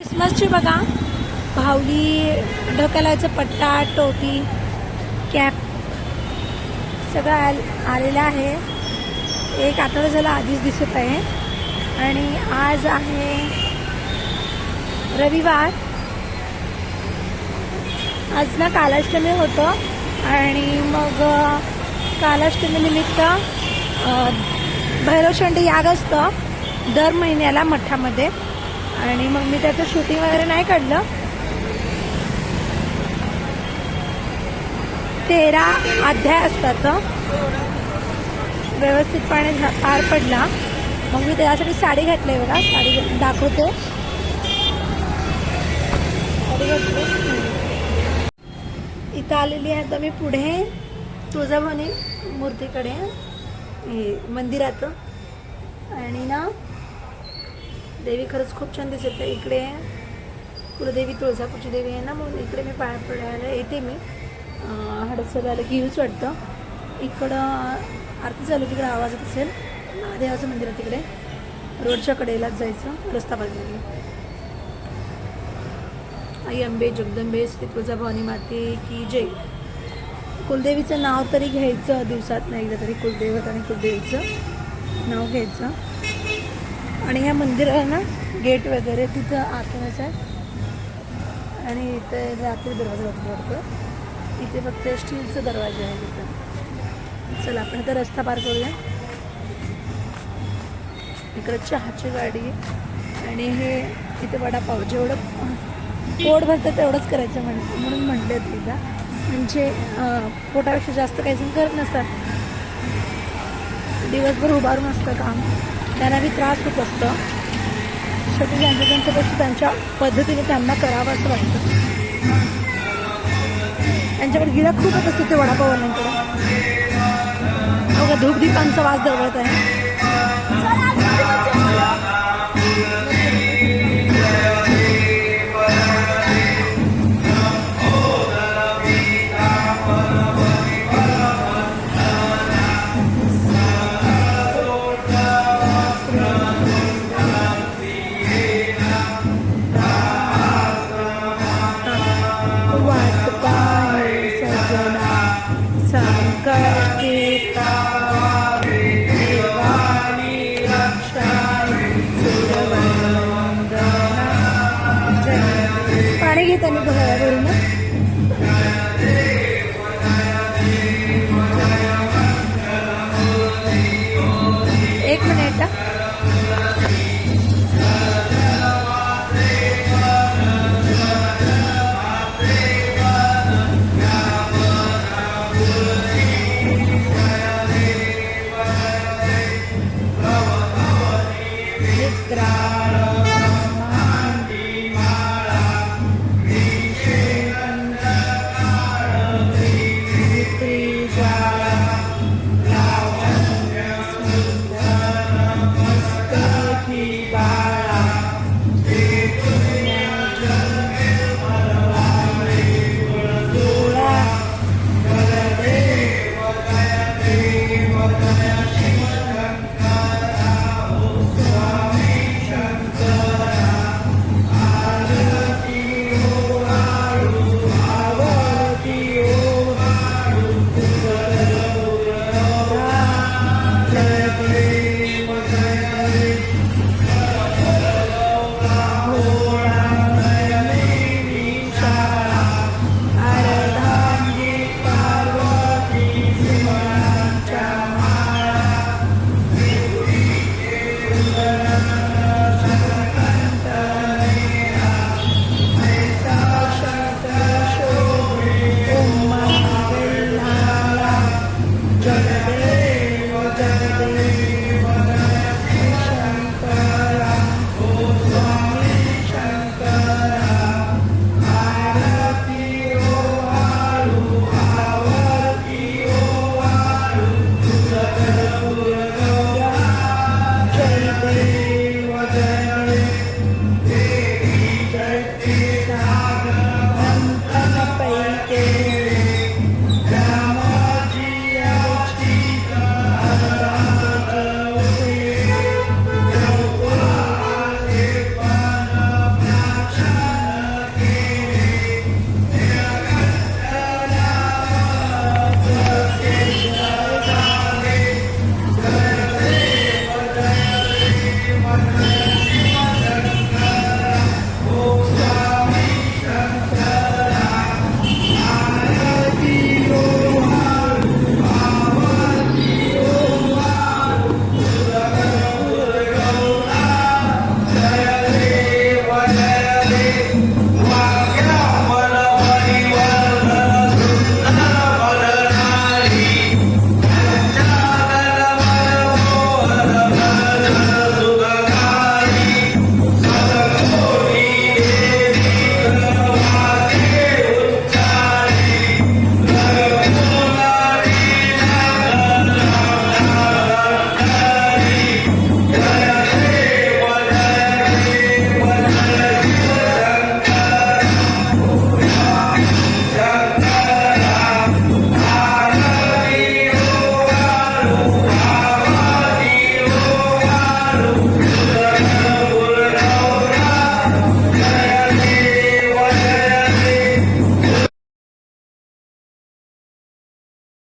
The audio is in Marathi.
क्रिसमसची बघा. भावली ढकलायचं पट्टा टोपी कॅप सगळं आल आलेलं आहे. एक आठवडा झाला आधीच दिसत आहे. आणि आज आहे रविवार. आज ना कालाष्टमी होतं आणि मग कालाष्टमीनिमित्त भैरवशंडी याग असतं दर महिन्याला मठामध्ये. आणि मग मी त्याचं शूटिंग वगैरे नाही काढलं. तेरा अध्याय असतात व्यवस्थितपणे झा- पार पडला. मग मी त्याच्यासाठी साडी घातली आहे बघा. साडी दाखवते. साडी घातली. इथं आलेली आहे आता मी पुढे. तुळजाभवानी मूर्तीकडे. हे मंदिरात. आणि ना देवी खरंच खूप छान दिसत आहे. इकडे कुलदेवी तुळजापूरची देवी आहे ना म्हणून इकडे मी पाया पडायला येते मी. अं, आलं की येऊच वाटतं. इकडं आरती चालू तिकडे आवाज येत असेल. महादेवाचं मंदिर आहे तिकडे. रोडच्या कडेलाच जायचं रस्ता बाजूला आई अंबे जगदंबे श्री तुळजाभवानी माते की जय. कुलदेवीचं नाव तरी घ्यायचं दिवसात नाही एकदा तरी कुलदेवत आणि कुलदेवीचं नाव घ्यायचं. आणि ह्या मंदिराला ना गेट वगैरे तिथं आतूनच आहे. आणि इथे रात्री दरवाजा वाटतो वाटतं इथे फक्त स्टीलचा दरवाजा आहे तिथं चला आपण आता रस्ता पार करूया. इकडं चहाची गाडी आणि हे इथे वडापाव. जेवढं पोट भरतं तेवढंच करायचं म्हण म्हणून म्हटलं तिथं. म्हणजे पोटापेक्षा जास्त काही जण करत नसतात. दिवसभर उभारून असतं काम. त्यांना बी त्रास होत असतं. शेवटी ज्यांचं त्यांचं कसं त्यांच्या पद्धतीने त्यांना करावं असं वाटतं. त्यांच्याकडे गिराक खूप होत असते ते वडापाववाल्यांकडे बघा धूपदीपांचा वास दरवळत आहे. बरोबर एक मिनिट Gracias. day.